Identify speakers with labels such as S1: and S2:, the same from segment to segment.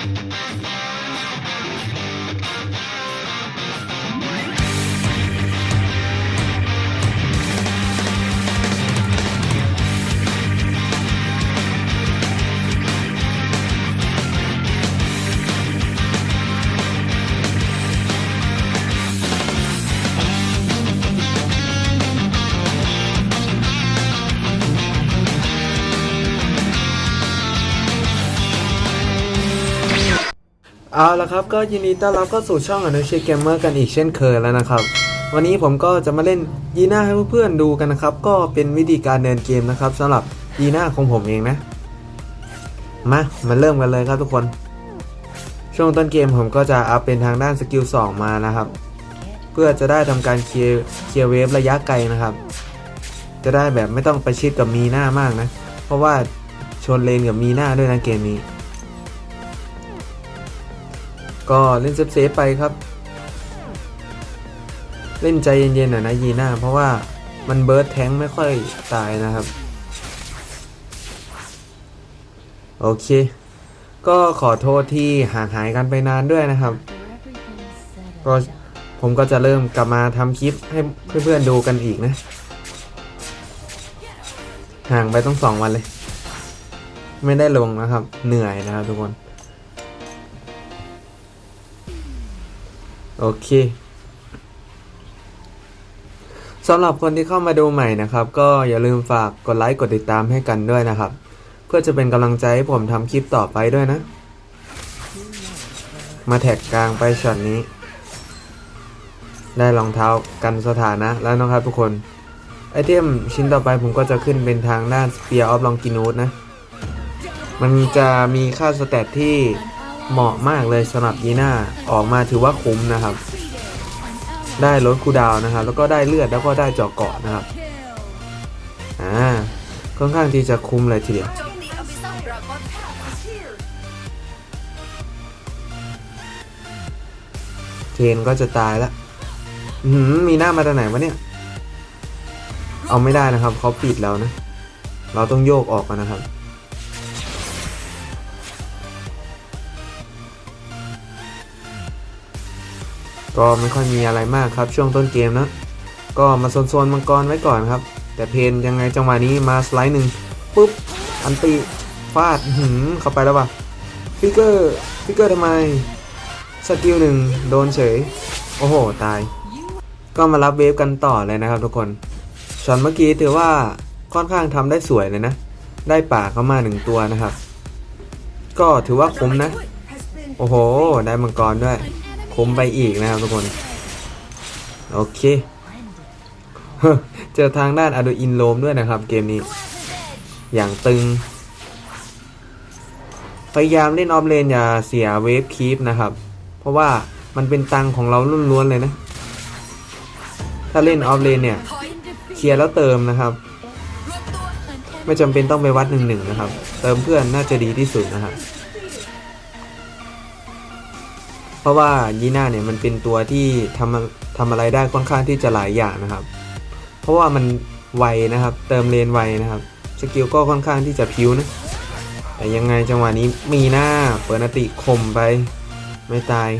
S1: Thank you. เอาละครับก็ยินดีต้อนรับเข้าสู่ช่องอนุชิเกมเมอร์กันอีกเช่นเคยแล้วนะครับ วันนี้ผมก็จะมาเล่นยีน่าให้เพื่อนๆดูกันนะครับ ก็เป็นวิธีการเดินเกมนะครับสำหรับยีน่าของผมเองนะ มามาเริ่มกันเลยครับทุกคน ช่วงต้นเกมผมก็จะอัพเป็นทางด้านสกิล2มานะครับ เพื่อจะได้ทำการเคลียร์เคลียร์เวฟระยะไกลนะครับ จะได้แบบไม่ต้องไปชิดกับมีหน้ามากนะ เพราะว่าชนเลนกับมีหน้าด้วยนะเกมนี้ ก็เล่นเซฟๆไปครับ เล่นใจเย็นๆหน่อยนะยีน่าเพราะว่ามันเบิร์ดแทงไม่ค่อยตายนะครับ โอเค ก็ขอโทษที่ห่างหายกันไปนานด้วยนะครับ ก็ผมก็จะเริ่มกลับมาทำคลิปให้เพื่อนๆดูกันอีกนะ ห่างไปต้องสองวันเลย ไม่ได้ลงนะครับ เหนื่อยนะครับทุกคน โอเคสำหรับคนที่เข้ามาดูใหม่นะครับ ก็อย่าลืมฝากกดไลค์กดติดตามให้กันด้วยนะครับ เพื่อจะเป็นกำลังใจให้ผมทำคลิปต่อไปด้วยนะ มาแท็กกลางไปช็อตนี้ ได้รองเท้ากันสถานะแล้วนะครับทุกคนไอเทมชิ้นต่อไปผมก็จะขึ้นเป็นทางด้าน Spear of Longinus นะ มันจะมีค่าสเตตที่ เหมาะมากเลยสำหรับยีน่าออกมาถือว่าคุ้มนะครับ ได้ลดคูดาวนะครับ แล้วก็ได้เลือดแล้วก็ได้เจาะเกาะนะครับอ่าค่อนข้างที่จะคุ้มเลยทีเดียวเทนก็จะตายแล้วหือมีหน้ามาจากไหนวะเนี่ย เอาไม่ได้นะครับเขาปิดแล้วนะ เราต้องโยกออกก่อนนะครับ ก็ไม่ค่อยมีอะไรมากครับช่วงต้นเกมนะ ก็มาโซนๆมังกรไว้ก่อนครับ แต่เพนยังไงจังหวะนี้มาสไลด์หนึ่งปุ๊บ อันตีฟาดหืมเข้าไปแล้วป่ะฟิกเกอร์ฟิกเกอร์ทำไมสกิลหนึ่งโดนเฉย โอ้โห ตาย ก็มารับเวฟกันต่อเลยนะครับทุกคนช็อตเมื่อกี้ถือว่าค่อนข้างทำได้สวยเลยนะ ได้ป่าเข้ามาหนึ่งตัวนะครับ ก็ถือว่าคุ้มนะ โอ้โห ได้มังกรด้วย คมไปอีกนะครับทุกคน โอเคเจอทางด้านอ d ดอินโลมด้วยนะครับเกมนี้ อย่างตึง พยายามเล่นออฟเลนอย่าเสียเวฟคีปนะครับ เพราะว่ามันเป็นตังของเราล้วนๆเลยนะ ถ้าเล่นออฟเลนเนี่ย เคลียร์แล้วเติมนะครับ ไม่จำเป็นต้องไปวัดหนึ่งหนึ่งนะครับ เติมเพื่อนน่าจะดีที่สุดนะครับ เพราะว่ายีน่าเนี่ยมันเป็นตัวที่ทำทำอะไรได้ค่อนข้างที่จะหลายอย่างนะครับ เพราะว่ามันไวนะครับ เติมเลนไวนะครับสกิลก็ค่อนข้างที่จะพิ้วนะแต่ยังไงจังหวะนี้มีหน้าเปิดนติข่มไปไม่ตาย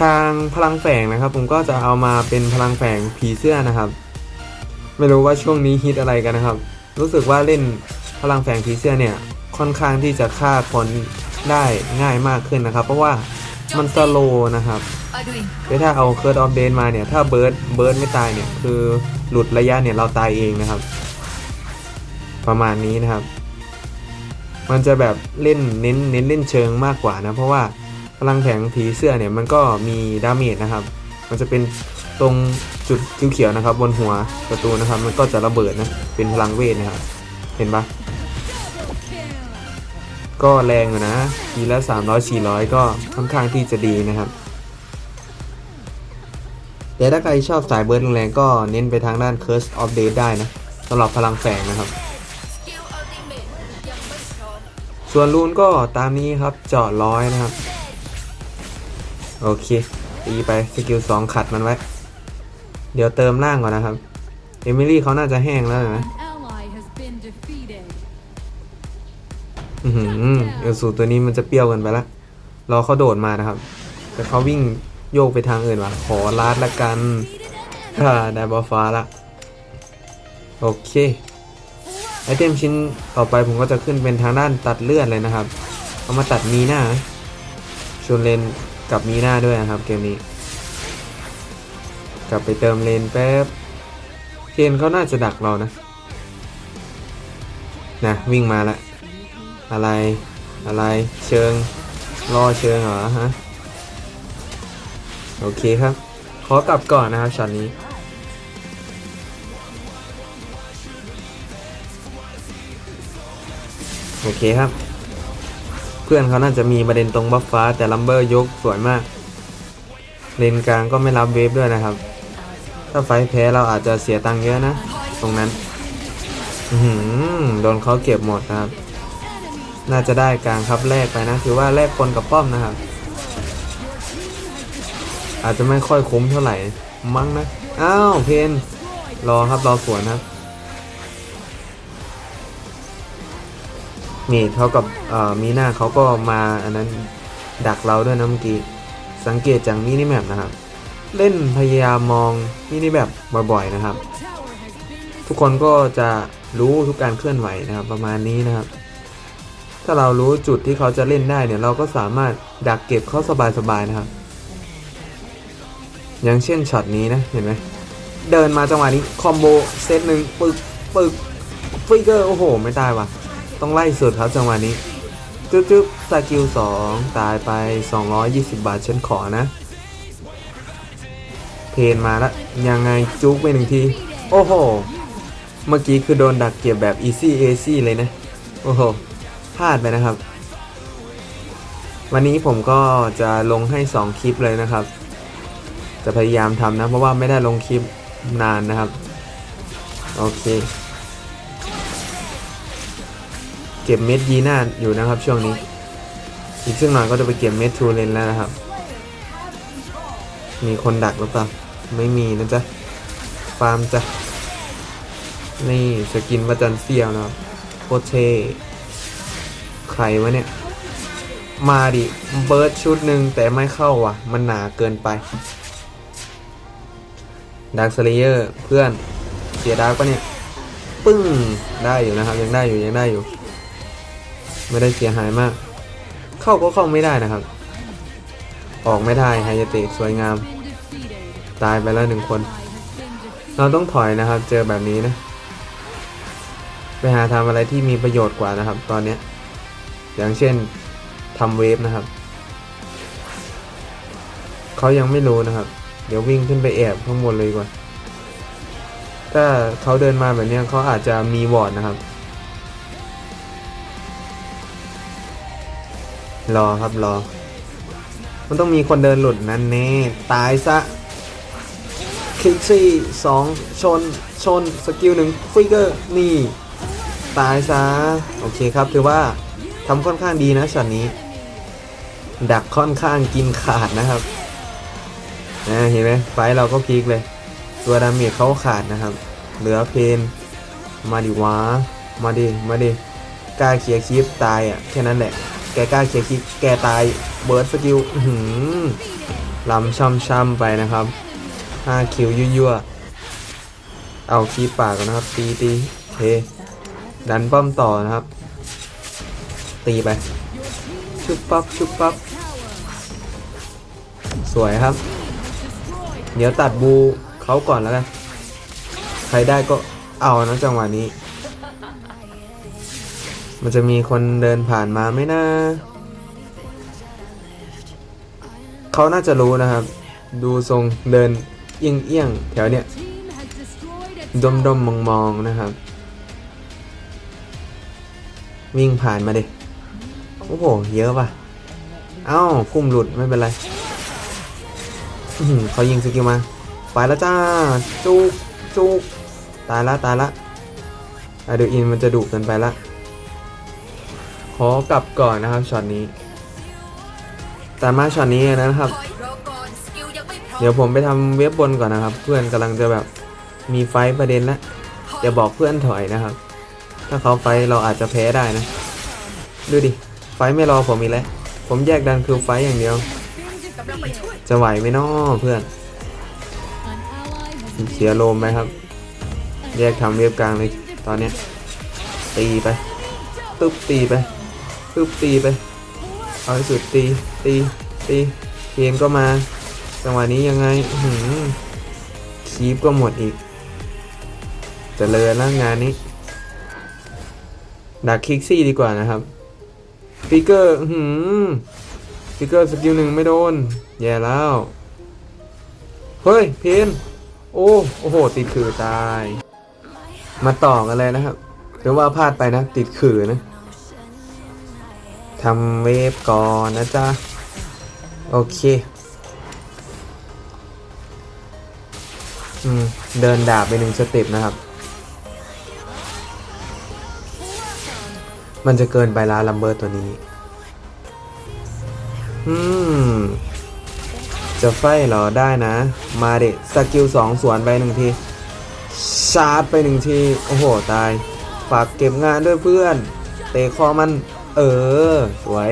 S1: ทางพลังแฝงนะครับ ผมก็จะเอามาเป็นพลังแฝงผีเสื้อนะครับ ไม่รู้ว่าช่วงนี้ฮิตอะไรกันนะครับ รู้สึกว่าเล่นพลังแฝงผีเสื้อเนี่ยค่อนข้างที่จะฆ่าคนได้ง่ายมากขึ้นนะครับ เพราะว่า มันสโลนะครับ
S2: อดุย
S1: แต่ถ้าเอาเคิร์ดออฟเดนมาเนี่ย ถ้าเบิร์ดเบิร์ดไม่ตายเนี่ย คือหลุดระยะเนี่ยเราตายเองนะครับ ประมาณนี้นะครับ มันจะแบบเล่นเน้นเน้นเล่นเชิงมากกว่านะ เพราะว่าพลังแผงผีเสื้อเนี่ยมันก็มีดาเมจนะครับ มันจะเป็นตรงจุดเขียวๆนะครับ บนหัวประตูนะครับ มันก็จะระเบิดนะเป็นพลังเวทนะครับ เห็นปะ ก็แรงอยู่นะทีละ 300 400 ก็ค่อนข้างที่จะดีนะครับ แต่ถ้าใครชอบสายเบิร์ดแรงๆก็เน้นไปทางด้าน Curse of Death ได้นะสำหรับพลังแฝงนะครับ
S2: ส่
S1: วนรูนก็ตามนี้ครับเจาะร้อยนะครับ โอเค ตีไปสกิล 2 ขัดมันไว้ เดี๋ยวเติมล่างก่อนนะครับ เอมิลี่เขาน่าจะแห้งแล้วนะ อือหือเอลสูตัวนี้มันจะเปรี้ยวกันไปละรอเขาโดดมานะครับ แต่เขาวิ่งโยกไปทางอื่นว่ะขอลาดละกันอ่าได้บอลฟ้าละโอเคไอเทมชิ้นต่อไปผมก็จะขึ้นเป็นทางด้านตัดเลือดเลยนะครับ เอามาตัดมีหน้าชวนเลนกับมีหน้าด้วยนะครับเกมนี้ กลับไปเติมเลนแป๊บเคนเขาน่าจะดักเรานะนะวิ่งมาละ อะไร อะไรเชิงรอเชิงเหรอฮะโอเคครับ ขอกลับก่อนนะครับช็อตนี้โอเคครับ เพื่อนเขาน่าจะมีประเด็นตรงบัฟฟ้าแต่ลัมเบอร์ยกสวยมาก เลนกลางก็ไม่รับเวฟด้วยนะครับ ถ้าไฟแพ้เราอาจจะเสียตังค์เยอะนะ ตรงนั้นอืโดนเขาเก็บหมดนะครับ น่าจะได้กลางครับแรกไปนะ คือว่าแลกคนกับป้อมนะครับ อาจจะไม่ค่อยคุ้มเท่าไหร่มั้งนะ อ้าวเพนรอครับรอสวนครับนี่เท่ากับมีหน้าเขาก็มาอันนั้นดักเราด้วยนะเมื่อกี้ สังเกตจากมินิแมปนะครับ เล่นพยายามมองมินิแบบบ่อยๆนะครับ ทุกคนก็จะรู้ทุกการเคลื่อนไหวนะครับ ประมาณนี้นะครับ ถ้าเรารู้จุดที่เขาจะเล่นได้เนี่ยเราก็สามารถดักเก็บเขาสบายๆนะครับ อย่างเช่นช็อตนี้นะเห็นไหมเดินมาจังหวะนี้คอมโบเซตหนึ่งปึกปึกฟิกเกอร์โอ้โห ไม่ตายว่ะ ต้องไล่สุดครับจังหวะนี้จึ๊บจึ๊บสกิลสองตายไป 220 บาทฉันขอนะ เพนมาล้วยังไงจุกไปหนึ่งที โอ้โห เมื่อกี้คือโดนดักเก็บแบบ easy easy เลยนะ โอ้โห ลาดไปนะครับ วันนี้ผมก็จะลงให้ 2 คลิปเลยนะครับ จะพยายามทำนะ เพราะว่าไม่ได้ลงคลิปนานนะครับ โอเค เก็บเม็ดยีน่าอยู่นะครับช่วงนี้ อีกซึ่งหน่อยก็จะไปเก็บเม็ดทูเลนแล้วนะครับ มีคนดักหรือเปล่า ไม่มีนะจ๊ะ ฟาร์มจ้ะนี่สกินประจันเซียวนะครับโคเท ใครวะเนี่ย มาดิเบิร์ดชุดหนึ่งแต่ไม่เข้าว่ะ มันหนาเกินไปดักสเลเยอร์เพื่อนเสียดาร์กปะเนี่ย ปึ้ง ได้อยู่นะครับ ยังได้อยู่ยังได้อยู่ ไม่ได้เสียหายมาก เข้าก็เข้าไม่ได้นะครับ ออกไม่ได้ไฮยาตะสวยงาม ตายไปแล้วหนึ่งคน เราต้องถอยนะครับ เจอแบบนี้นะ ไปหาทำอะไรที่มีประโยชน์กว่านะครับ ตอนนี้ อย่างเช่นทำเวฟนะครับ เขายังไม่รู้นะครับ เดี๋ยววิ่งขึ้นไปแอบข้างบนเลยกว่าถ้าเขาเดินมาแบบนี้เขาอาจจะมีวอร์ดนะครับ รอครับรอ มันต้องมีคนเดินหลุดนั่นแน่ตายซะคลิกซี่สองชน ชน สกิลหนึ่งฟิกเกอร์ นี่ ตายซะ โอเคครับ ถือว่าำค่อนข้างดีนะช็อตนี้ ดักค่อนข้างกินขาดนะครับนะเห็นไหมไฟเราก็พีคเลย ตัวดาเมจเขาขาดนะครับ เหลือเพน มาดิวะมาดิ มาดิ กล้าเคลียร์คลิปตายอะแค่นั้นแหละ แกกล้าเคลียร์คลิปแกตาย เบิร์ดสกิลหือลำช่ำช่ำๆไปนะครับ 5 คิวยั่วๆ เอาคีปากก่อนนะครับ ตีตีเทดันป้อมต่อนะครับ ตีไป ชุบปั๊บชุบปั๊บสวยครับ เดี๋ยวตัดบูเขาก่อนแล้วกันใครได้ก็เอานะจังหวะนี้ มันจะมีคนเดินผ่านมาไหมนะเขาน่าจะรู้นะครับ ดูทรงเดินเอียงเอียงแถวเนี้ยดมดมมองมองนะครับ วิ่งผ่านมาเดิโอ้โห เยอะป่ะ เอ้าพุ่มหลุดไม่เป็นไรเขายิงสกิลมา ไปแล้วจ้า จุกจุกตายละตายละอะดูอินมันจะดุเกินไปละ ขอกลับก่อนนะครับช็อตนี้ แต่มาช็อตนี้นะครับ เดี๋ยวผมไปทำเว็บบนก่อนนะครับ เพื่อนกำลังจะแบบมีไฟประเด็นล้วอย่าบอกเพื่อนถอยนะครับ ถ้าเขาไฟเราอาจจะแพ้ได้นะ ดูดิ ไฟไม่รอผมอีกแล้ว ผมแยกดันคือไฟอย่างเดียว จะไหวไหมน้อเพื่อน เสียลมไหมครับ แยกทำเว็บกลางเลยตอนนี้ตีไป ตึ๊บตีไป ตึ๊บตีไป เอาสุดตี ตี ตีเพียนก็มา จังหวะนี้ยังไงหือคีบก็หมดอีกจะเลยแล้วงานนี้ ดักคิกซี่ดีกว่านะครับ ฟิกเกอร์อื้อหือฟิกเกอร์สกิลหนึ่งไม่โดน แย่แล้ว เฮ้ย เพนโอ้โอ้โห ติดขื่อตาย มาต่อกันเลยนะครับหรือว่าพลาดไปนะ ติดขื่อนะทำเวฟก่อนนะจ๊ะ โอเค อืม เดินดาบไปหนึ่งสเต็ปนะครับ มันจะเกินไปละลัมเบอร์ตัวนี้ อืม จะไฟเหรอได้นะ มาเด็สกิลสองสวนไปหนึ่งที ชาร์จไปหนึ่งที โอ้โห ตาย ฝากเก็บงานด้วยเพื่อน เตะคอมัน เออ สวย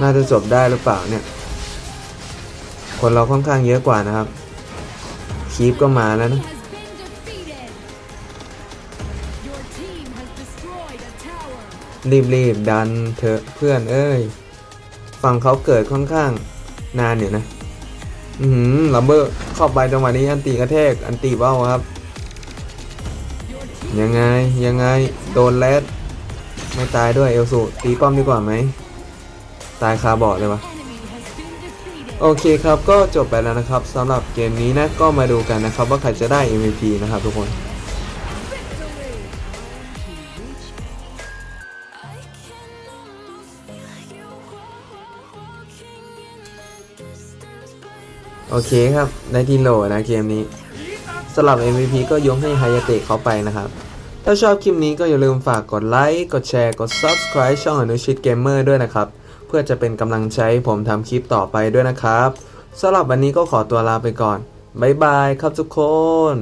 S1: น่าจะจบได้หรือเปล่าเนี่ย คนเราค่อนข้างเยอะกว่านะครับ คีปก็มาแล้วนะ รีบรีบๆดันเถอะเพื่อนเอ้ยฝั่งเขาเกิดค่อนข้างนานอยู่นะ อือหือลัมเบอร์เข้าไปจังหวะนี้อันตีกระแทกอันตีเบ้าครับ ยังไงยังไงโดนแรดไม่ตายด้วยเอลสูตีป้อมดีกว่าไหม ตายคาบอดเลยวะโอเคครับก็จบไปแล้วนะครับสำหรับเกมนี้นะก็มาดูกันนะครับว่าใครจะได้ MVP นะครับทุกคน โอเคครับ ได้ที่โหลนะเกมนี้สำหรับ MVP ก็ยกให้ไฮยาเตะเขาไปนะครับ ถ้าชอบคลิปนี้ก็อย่าลืมฝากกดไลค์ กดแชร์ กด Subscribe ช่องอนุชิตเกมเมอร์ด้วยนะครับ เพื่อจะเป็นกำลังใจให้ผมทำคลิปต่อไปด้วยนะครับสำหรับวันนี้ก็ขอตัวลาไปก่อน บ๊ายบายครับทุกคน